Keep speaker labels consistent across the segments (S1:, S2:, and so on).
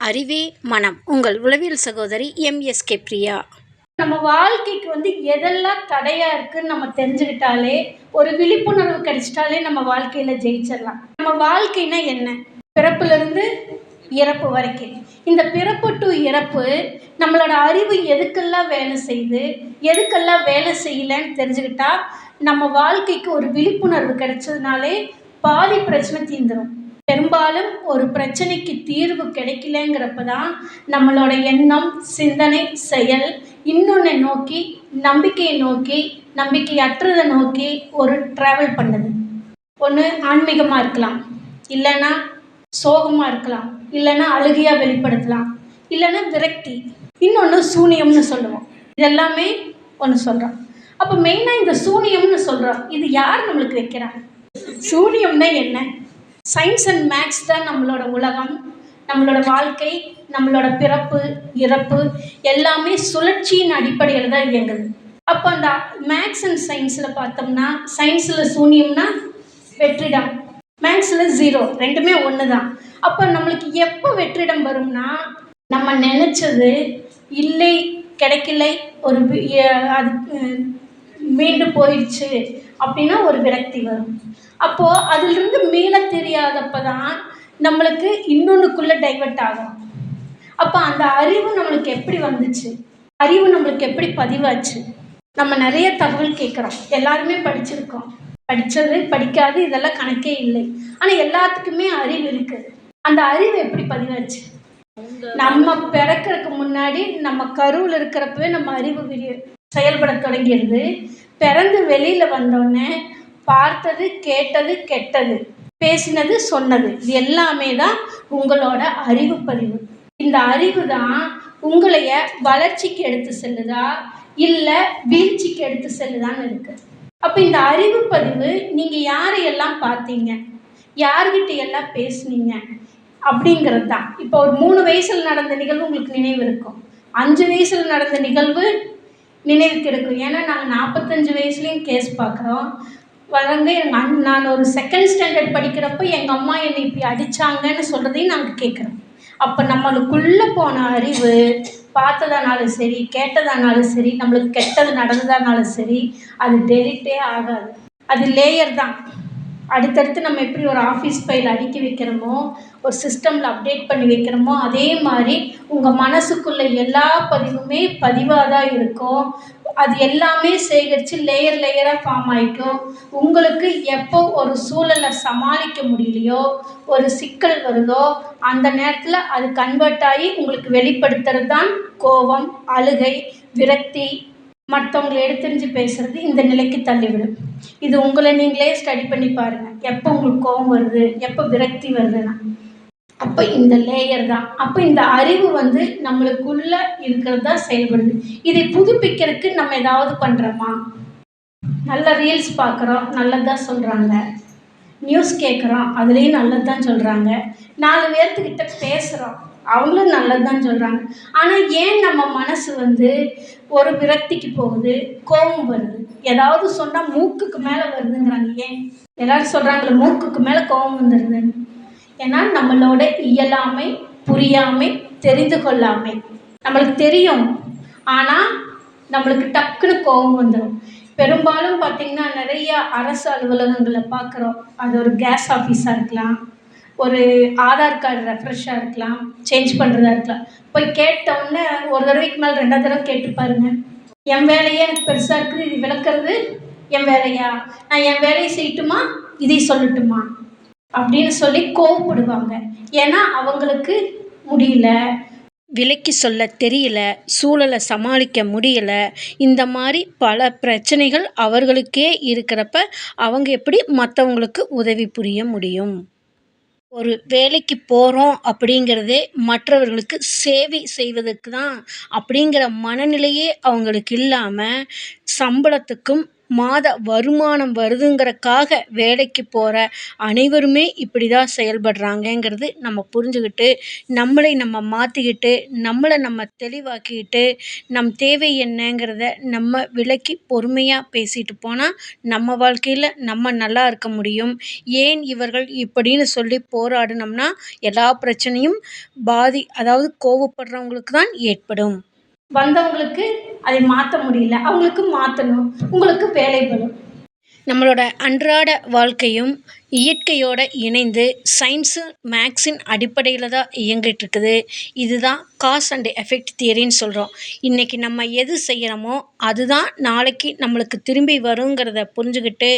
S1: அறிவே மனம். உங்கள் உளவியல் சகோதரி எம். எஸ். கே. பிரியா.
S2: நம்ம வாழ்க்கைக்கு வந்து எதெல்லாம் தடையா இருக்குன்னு நம்ம தெரிஞ்சுக்கிட்டாலே ஒரு விழிப்புணர்வு கிடைச்சிட்டாலே நம்ம வாழ்க்கையில ஜெயிச்சிடலாம். நம்ம வாழ்க்கைனா என்ன? பிறப்புல இருந்து இறப்பு வரைக்கும். இந்த பிறப்பு டு இறப்பு நம்மளோட அறிவு எதுக்கெல்லாம் வேலை செய்யுது எதுக்கெல்லாம் வேலை செய்யலைன்னு தெரிஞ்சுக்கிட்டா நம்ம வாழ்க்கைக்கு ஒரு விழிப்புணர்வு கிடைச்சதுனாலே பாதி பிரச்சனை தீந்துடும் பெரும்பாலும் ஒரு பிரச்சனைக்கு தீர்வு கிடைக்கலங்கிறப்ப தான் நம்மளோட எண்ணம் சிந்தனை செயல் இன்னொன்னை நோக்கி நம்பிக்கையை நோக்கி நம்பிக்கையற்றதை நோக்கி ஒரு ட்ராவல் பண்ணுது. ஒன்று ஆன்மீகமாக இருக்கலாம். இல்லைன்னா சோகமாக இருக்கலாம். இல்லைன்னா அழுகையாக வெளிப்படுத்தலாம். இல்லைன்னா விரக்தி. இன்னொன்று சூனியம்னு சொல்லுவோம். இதெல்லாமே ஒன்று சொல்கிறோம் அப்போ மெயினாக இந்த சூனியம்னு சொல்கிறோம் இது யார் நம்மளுக்கு வைக்கிறாங்க? சூனியம்னா என்ன? சயின்ஸ் அண்ட் மேக்ஸ் தான் நம்மளோட உலகம் நம்மளோட வாழ்க்கை நம்மளோட பிறப்பு இறப்பு எல்லாமே சுழற்சியின் அடிப்படையில் தான் இயங்குது. அப்போ அந்த மேக்ஸ் அண்ட் சயின்ஸில் பார்த்தோம்னா சயின்ஸில் சூன்யம்னா வெற்றிடம் மேக்ஸில் ஜீரோ ரெண்டுமே ஒன்று தான் அப்போ நம்மளுக்கு எப்போ வெற்றிடம் வரும்னா நம்ம நினச்சது இல்லை கிடைக்கலை ஒரு அது மீண்டு போயிடுச்சு அப்படின்னா ஒரு விரக்தி வரும். அப்போது அதிலிருந்து மீள தெரியாதப்ப தான் நம்மளுக்கு இன்னொன்றுக்குள்ளே டைவர்ட் ஆகும். அப்போ அந்த அறிவு நம்மளுக்கு எப்படி வந்துச்சு? அறிவு நம்மளுக்கு எப்படி பதிவாச்சு? நம்ம நிறைய தகவல் கேட்குறோம். எல்லாருமே படிச்சிருக்கோம். படித்தது படிக்காது இதெல்லாம் கணக்கே இல்லை. ஆனால் எல்லாத்துக்குமே அறிவு இருக்குது அந்த அறிவு எப்படி பதிவாச்சு? நம்ம பிறக்கிறதுக்கு முன்னாடி நம்ம கருவில் இருக்கிறப்பவே நம்ம அறிவு விரி- செயல்பட தொடங்கிடுது. பிறந்து வெளியில் வந்தோடனே பார்த்தது கேட்டது கெட்டது பேசினது சொன்னது. இது எல்லாமே தான் உங்களோட அறிவு பதிவு. இந்த அறிவு தான் உங்களைய வளர்ச்சிக்கு எடுத்து செல்லுதா இல்லை வீழ்ச்சிக்கு எடுத்து செல்லுதான்னு இருக்கு. அப்போ இந்த அறிவு பதிவு நீங்கள் யாரையெல்லாம் பார்த்தீங்க? யார்கிட்ட எல்லாம் பேசுனீங்க? அப்படிங்கிறது தான். இப்போ ஒரு மூணு வயசில் நடந்த நிகழ்வு உங்களுக்கு நினைவு இருக்கும். அஞ்சு வயசில் நடந்த நிகழ்வு நினைவுக்கு இருக்கும் ஏன்னா நாங்கள் நாற்பத்தஞ்சு வயசுலேயும் கேஸ் பார்க்குறோம். வந்து எங்கள் நான் ஒரு செகண்ட் ஸ்டாண்டர்ட் படிக்கிறப்போ எங்கள் அம்மா என்னை இப்படி அடித்தாங்கன்னு சொல்கிறதையும் நாங்கள் கேட்குறோம் அப்போ நம்மளுக்குள்ளே போன அறிவு பார்த்ததானாலும் சரி கேட்டதானாலும் சரி நம்மளுக்கு கெட்டது நடந்ததானாலும் சரி அது டெலிட்டே ஆகாது. அது லேயர் தான். அடுத்தடுத்து நம்ம எப்படி ஒரு ஆஃபீஸ் ஃபைல் அடுக்கி வைக்கிறோமோ ஒரு சிஸ்டமில் அப்டேட் பண்ணி வைக்கிறோமோ அதே மாதிரி உங்கள் மனசுக்குள்ள எல்லா பதிவுமே பதிவாக தான் இருக்கும். அது எல்லாமே சேகரித்து லேயர் லேயராக ஃபார்ம் ஆகிக்கும் உங்களுக்கு எப்போ ஒரு சூழலை சமாளிக்க முடியலையோ ஒரு சிக்கல் வருதோ அந்த நேரத்தில் அது கன்வெர்ட் ஆகி உங்களுக்கு வெளிப்படுத்துறது தான் கோபம் அழுகை விரக்தி. மற்றவங்களை எடுத்தெறிஞ்சு பேசுறது இந்த நிலைக்கு தள்ளிவிடும். இது உங்களை நீங்களே ஸ்டடி பண்ணி பாருங்கள் எப்போ உங்களுக்கு கோபம் வருது எப்போ விரக்தி வருதுன்னா. அப்போ இந்த லேயர் தான். அப்போ இந்த அறிவு வந்து நம்மளுக்குள்ள இருக்கிறது தான் செயல்படுது. இதை புதுப்பிக்கிறதுக்கு நம்ம ஏதாவது பண்ணுறோமா நல்ல ரீல்ஸ் பார்க்குறோம் நல்லதாக சொல்கிறாங்க நியூஸ் கேட்குறோம் அதுலேயும் நல்லது தான் சொல்கிறாங்க நாலு பேர்த்துக்கிட்ட பேசுகிறோம் அவங்களும் நல்லது தான் சொல்கிறாங்க ஆனால் ஏன் நம்ம மனசு வந்து ஒரு விரக்திக்கு போகுது கோபம் வருது? ஏதாவது சொன்னால் மூக்குக்கு மேலே வருதுங்கிறாங்க. ஏன்? எல்லாரும் சொல்கிறாங்களே மூக்குக்கு மேலே கோபம் வந்துடுதுன்னு ஏன்னா நம்மளோட இயலாமை புரியாமை தெரிந்து கொள்ளாமை. நம்மளுக்கு தெரியும். ஆனால் நம்மளுக்கு டக்குன்னு கோபம் வந்துடும் பெரும்பாலும் பார்த்திங்கன்னா நிறைய அரசு அலுவலகங்களை பார்க்குறோம் அது ஒரு கேஸ் ஆஃபீஸாக இருக்கலாம். ஒரு ஆதார் கார்டு ரெஃப்ரெஷ்ஷாக இருக்கலாம் சேஞ்ச் பண்ணுறதா இருக்கலாம். போய் கேட்டவுடனே ஒரு தடவைக்கு மேலே ரெண்டாவது தடவை கேட்டு பாருங்க என் வேலையே? எனக்கு பெருசாக இருக்குது. இது விளக்குறது என் வேலையா? நான் என் வேலையை செய்யட்டுமா? இதை சொல்லட்டுமா? அப்படின்னு சொல்லி கோவப்படுவாங்க. ஏன்னா அவங்களுக்கு முடியல.
S1: விலைக்கு சொல்ல தெரியல. சூழலை சமாளிக்க முடியல. இந்த மாதிரி பல பிரச்சனைகள் அவர்களுக்கே இருக்கிறப்ப அவங்க எப்படி மற்றவங்களுக்கு உதவி புரிய முடியும்? ஒரு வேலைக்கு போகிறோம் அப்படிங்கிறதே மற்றவர்களுக்கு சேவை செய்வதற்கு தான் அப்படிங்கிற மனநிலையே அவங்களுக்கு இல்லாமல் சம்பளத்துக்கும் மாத வருமானம் வருதுங்கிறக்காக வேலைக்கு போகிற அனைவருமே இப்படி தான் செயல்படுறாங்கங்கிறது நம்ம புரிஞ்சுக்கிட்டு நம்மளை நம்ம மாற்றிக்கிட்டு நம்மளை நம்ம தெளிவாக்கிக்கிட்டு நம் தேவை என்னங்கிறத நம்ம விளக்கி பொறுமையாக பேசிட்டு போனால் நம்ம வாழ்க்கையில் நம்ம நல்லா இருக்க முடியும். ஏன் இவர்கள் இப்படின்னு சொல்லி போராடினோம்னா எல்லா பிரச்சனையும் பாதி அதாவது கோவப்படுறவங்களுக்கு தான் ஏற்படும்.
S2: வந்தவங்களுக்கு அதை மாற்ற முடியல. அவங்களுக்கு மாற்றணும் உங்களுக்கு வேலை வரும்
S1: நம்மளோட அன்றாட வாழ்க்கையும் இயற்கையோடு இணைந்து சயின்ஸு மேக்ஸின் அடிப்படையில் தான் இயங்கிட்டுருக்குது. இதுதான் காஸ் அண்ட் எஃபெக்ட் தியரின்னு சொல்கிறோம் இன்றைக்கி நம்ம எது செய்கிறோமோ அதுதான் நாளைக்கு நம்மளுக்கு திரும்பி வருங்கிறத புரிஞ்சுக்கிட்டு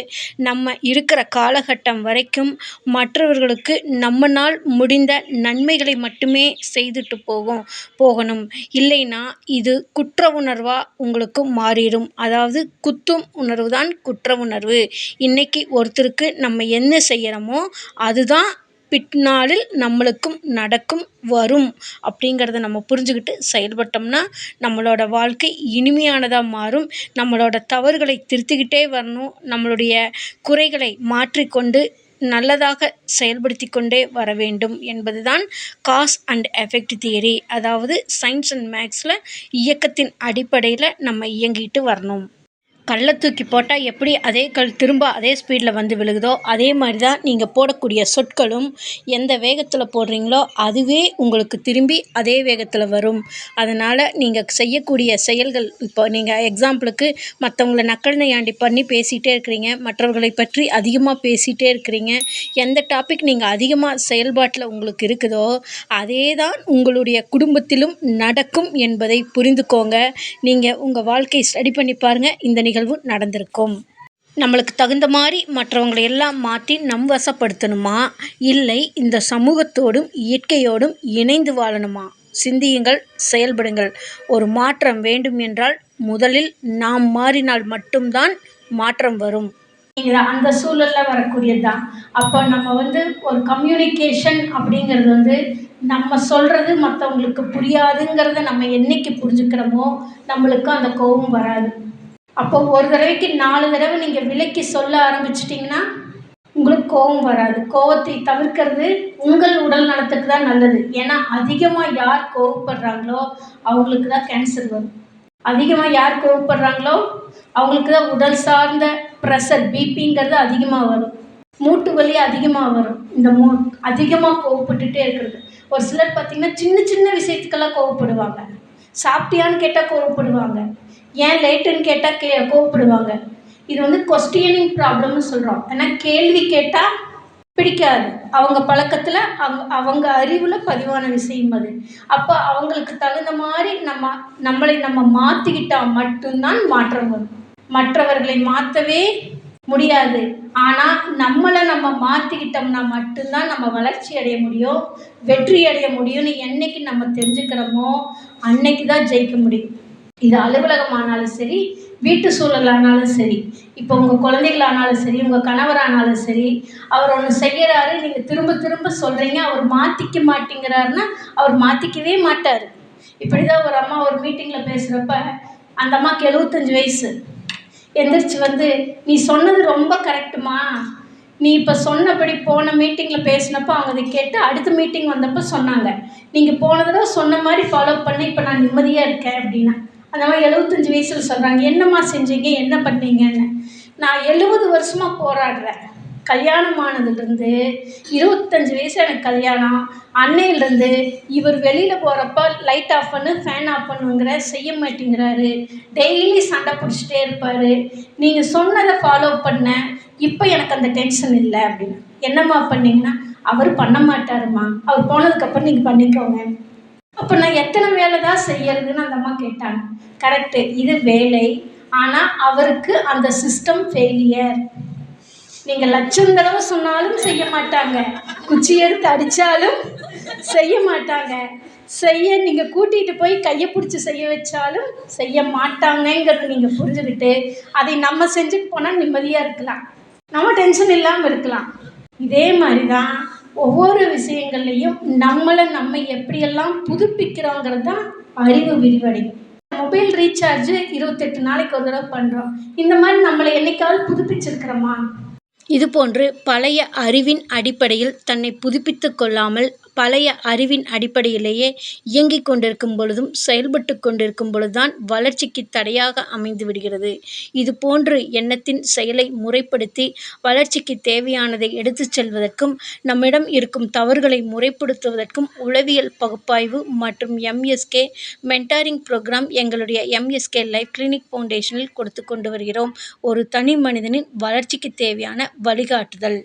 S1: நம்ம இருக்கிற காலகட்டம் வரைக்கும் மற்றவர்களுக்கு நம்மனால் முடிந்த நன்மைகளை மட்டுமே செய்துட்டு போகும் போகணும். இல்லைன்னா இது குற்ற உணர்வாக உங்களுக்கு மாறிடும். அதாவது குத்தும் உணர்வு தான் குற்ற உணர்வு. இன்றைக்கி ஒருத்தருக்கு நம்ம என்ன செய்கிறோமோ அதுதான் பின்னாளில் நம்மளுக்கும் நடக்கும் வரும் அப்படிங்கிறத நம்ம புரிஞ்சுக்கிட்டு செயல்பட்டோம்னா நம்மளோட வாழ்க்கை இனிமையானதாக மாறும். நம்மளோட தவறுகளை திருத்திக்கிட்டே வரணும். நம்மளுடைய குறைகளை மாற்றிக்கொண்டு நல்லதாக செயல்படுத்தி கொண்டே வர வேண்டும் என்பது தான் காஸ் அண்ட் எஃபெக்ட் தியரி அதாவது சயின்ஸ் அண்ட் மேக்ஸில் இயக்கத்தின் அடிப்படையில் நம்ம இயங்கிட்டு வரணும். கல்லை தூக்கி போட்டால் எப்படி அதே கல் திரும்ப அதே ஸ்பீடில் வந்து விழுகுதோ அதே மாதிரி தான் நீங்கள் போடக்கூடிய சொற்களும் எந்த வேகத்தில் போடுறீங்களோ அதுவே உங்களுக்கு திரும்பி அதே வேகத்தில் வரும். அதனால் நீங்கள் செய்யக்கூடிய செயல்கள் இப்போ நீங்கள் எக்ஸாம்பிளுக்கு மற்றவங்கள நக்கல் நையாண்டி பண்ணி பேசிகிட்டே இருக்கிறீங்க மற்றவர்களை பற்றி அதிகமாக பேசிகிட்டே இருக்கிறீங்க எந்த டாபிக் நீங்கள் அதிகமாக செயல்பாட்டில் உங்களுக்கு இருக்குதோ அதே தான் உங்களுடைய குடும்பத்திலும் நடக்கும் என்பதை புரிந்துக்கோங்க. நீங்கள் உங்கள் வாழ்க்கை ஸ்டடி பண்ணி பாருங்கள் இந்த நிகழ்வு நடந்திருக்கும். நம்மளுக்கு தகுந்த மாதிரி மற்றவங்களை எல்லாம் மாற்றி நம் வசப்படுத்தணுமா? இல்லை இந்த சமூகத்தோடும் இயற்கையோடும் இணைந்து வாழணுமா? சிந்தியுங்கள் செயல்படுங்கள். ஒரு மாற்றம் வேண்டும் என்றால் முதலில் நாம் மாறினால் மட்டும்தான் மாற்றம் வரும்.
S2: அந்த சூழல்ல வரக்கூடியது தான் அப்போ நம்ம வந்து ஒரு கம்யூனிகேஷன் அப்படிங்கிறது வந்து நம்ம சொல்கிறது மற்றவங்களுக்கு புரியாதுங்கிறத நம்ம என்னைக்கு புரிஞ்சுக்கிறோமோ நம்மளுக்கு அந்த கோபம் வராது. அப்போ ஒரு தடவைக்கு நாலு தடவை நீங்கள் விலக்கி சொல்ல ஆரம்பிச்சிட்டிங்கன்னா உங்களுக்கு கோபம் வராது. கோவத்தை தவிர்க்கிறது உங்கள் உடல் நலத்துக்கு தான் நல்லது. ஏன்னா அதிகமாக யார் கோவப்படுறாங்களோ அவங்களுக்கு தான் கேன்சர் வரும். அதிகமாக யார் கோவப்படுறாங்களோ அவங்களுக்கு தான் உடல் சார்ந்த ப்ரெஷர் பிபிங்கிறது அதிகமாக வரும். மூட்டு வலி அதிகமாக வரும். இந்த மூ அதிகமாக கோவப்பட்டுட்டே இருக்கிறது. ஒரு சிலர் பார்த்திங்கன்னா சின்ன சின்ன விஷயத்துக்கெல்லாம் கோவப்படுவாங்க சாப்பிட்டியான்னு கேட்டால் கோவப்படுவாங்க ஏன் லேட்டுன்னு கேட்டால் கே கோவப்படுவாங்க. இது வந்து கொஸ்டியனிங் ப்ராப்ளம்னு சொல்கிறோம் ஏன்னா கேள்வி கேட்டால் பிடிக்காது. அவங்க பழக்கத்தில் அவங்க அவங்க அறிவில் பதிவான விஷயம் அது. அப்போ அவங்களுக்கு தகுந்த மாதிரி நம்ம நம்மளை நம்ம மாற்றிக்கிட்டால் மட்டும்தான் மாற்றம் வரும். மற்றவர்களை மாற்றவே முடியாது. ஆனால் நம்மளை நம்ம மாற்றிக்கிட்டோம்னா மட்டும்தான் நம்ம வளர்ச்சி அடைய முடியும் வெற்றி அடைய முடியும்னு என்னைக்கு நம்ம தெரிஞ்சுக்கிறோமோ அன்னைக்கு தான் ஜெயிக்க முடியும். இது அலுவலகமானாலும் சரி வீட்டு சூழலானாலும் சரி இப்போ உங்கள் குழந்தைகளானாலும் சரி உங்கள் கணவரானாலும் சரி அவர் ஒன்று செய்கிறாரு நீங்கள் திரும்ப திரும்ப சொல்கிறீங்க அவர் மாற்றிக்க மாட்டேங்கிறாருன்னா அவர் மாற்றிக்கவே மாட்டார். இப்படி தான் ஒரு அம்மா ஒரு மீட்டிங்கில் பேசுகிறப்ப அந்த அம்மாவுக்கு எழுபத்தஞ்சி வயசு. எந்திரிச்சு வந்து நீ சொன்னது ரொம்ப கரெக்டுமா நீ இப்போ சொன்னபடி போன மீட்டிங்கில் பேசினப்போ அவங்க அதை கேட்டு அடுத்த மீட்டிங் வந்தப்போ சொன்னாங்க. நீங்கள் போன தடவை சொன்ன மாதிரி ஃபாலோ பண்ணி இப்போ நான் நிம்மதியாக இருக்கேன் அப்படின்னா. அந்த மாதிரி எழுபத்தஞ்சி வயசில் சொல்கிறாங்க என்னம்மா செஞ்சீங்க? என்ன பண்ணீங்கன்னு? நான் எழுபது வருஷமாக போராடுறேன். கல்யாணம் ஆனதுலேருந்து இருபத்தஞ்சி வயசு எனக்கு கல்யாணம். அன்னையிலேருந்து இவர் வெளியில் போகிறப்ப லைட் ஆஃப் பண்ணு ஃபேன் ஆஃப் பண்ணுங்கிற செய்ய மாட்டேங்கிறாரு. டெய்லி சண்டை பிடிச்சிட்டே இருப்பார். நீங்கள் சொன்னதை ஃபாலோ பண்ணேன் இப்போ எனக்கு அந்த டென்ஷன் இல்லை அப்படின்னு. என்னம்மா பண்ணீங்கன்னா? அவர் பண்ண மாட்டாருமா அவர் போனதுக்கப்புறம் நீங்கள் பண்ணிக்கோங்க. அப்போ நான் எத்தனை வேலை தான் செய்யறதுன்னு அந்த அம்மா கேட்டாங்க. கரெக்டு இது வேலை. ஆனால் அவருக்கு அந்த சிஸ்டம் ஃபெயிலியர் நீங்கள் லட்சம் தடவை சொன்னாலும் செய்ய மாட்டாங்க. குச்சி எடுத்து அடித்தாலும் செய்ய மாட்டாங்க. செய்ய நீங்கள் கூட்டிகிட்டு போய் கையை பிடிச்சி செய்ய வச்சாலும் செய்ய மாட்டாங்கங்கிறது நீங்கள் புரிஞ்சுக்கிட்டு அதை நம்ம செஞ்சுட்டு போனால் நிம்மதியாக இருக்கலாம். நம்ம டென்ஷன் இல்லாமல் இருக்கலாம். இதே மாதிரி தான் ஒவ்வொரு விஷயங்கள்லையும் நம்மளை நம்ம எப்படியெல்லாம் புதுப்பிக்கிறோங்கிறது தான் அறிவு விரிவடையும் மொபைல் ரீசார்ஜ் இருபத்தெட்டு நாளைக்கு ஒரு தடவை பண்ணுறோம் இந்த மாதிரி நம்மளை என்னைக்காவது புதுப்பிச்சிருக்கிறோமா?
S1: இதுபோன்று பழைய அறிவின் அடிப்படையில் தன்னை புதுப்பித்து கொள்ளாமல் பழைய அறிவின் அடிப்படையிலேயே இயங்கிக் கொண்டிருக்கும் பொழுதும் செயல்பட்டு கொண்டிருக்கும் பொழுதுதான் வளர்ச்சிக்கு தடையாக அமைந்து விடுகிறது. இதுபோன்று எண்ணத்தின் செயலை முறைப்படுத்தி வளர்ச்சிக்கு தேவையானதை எடுத்துச் செல்வதற்கும் நம்மிடம் இருக்கும் தவறுகளை முறைப்படுத்துவதற்கும் உளவியல் பகுப்பாய்வு மற்றும் எம்எஸ்கே மென்டாரிங் ப்ரோக்ராம் எங்களுடைய எம்எஸ்கே லைஃப் கிளினிக் ஃபவுண்டேஷனில் கொடுத்து கொண்டு வருகிறோம். ஒரு தனி மனிதனின் வளர்ச்சிக்கு தேவையான வழிகாட்டுதல்.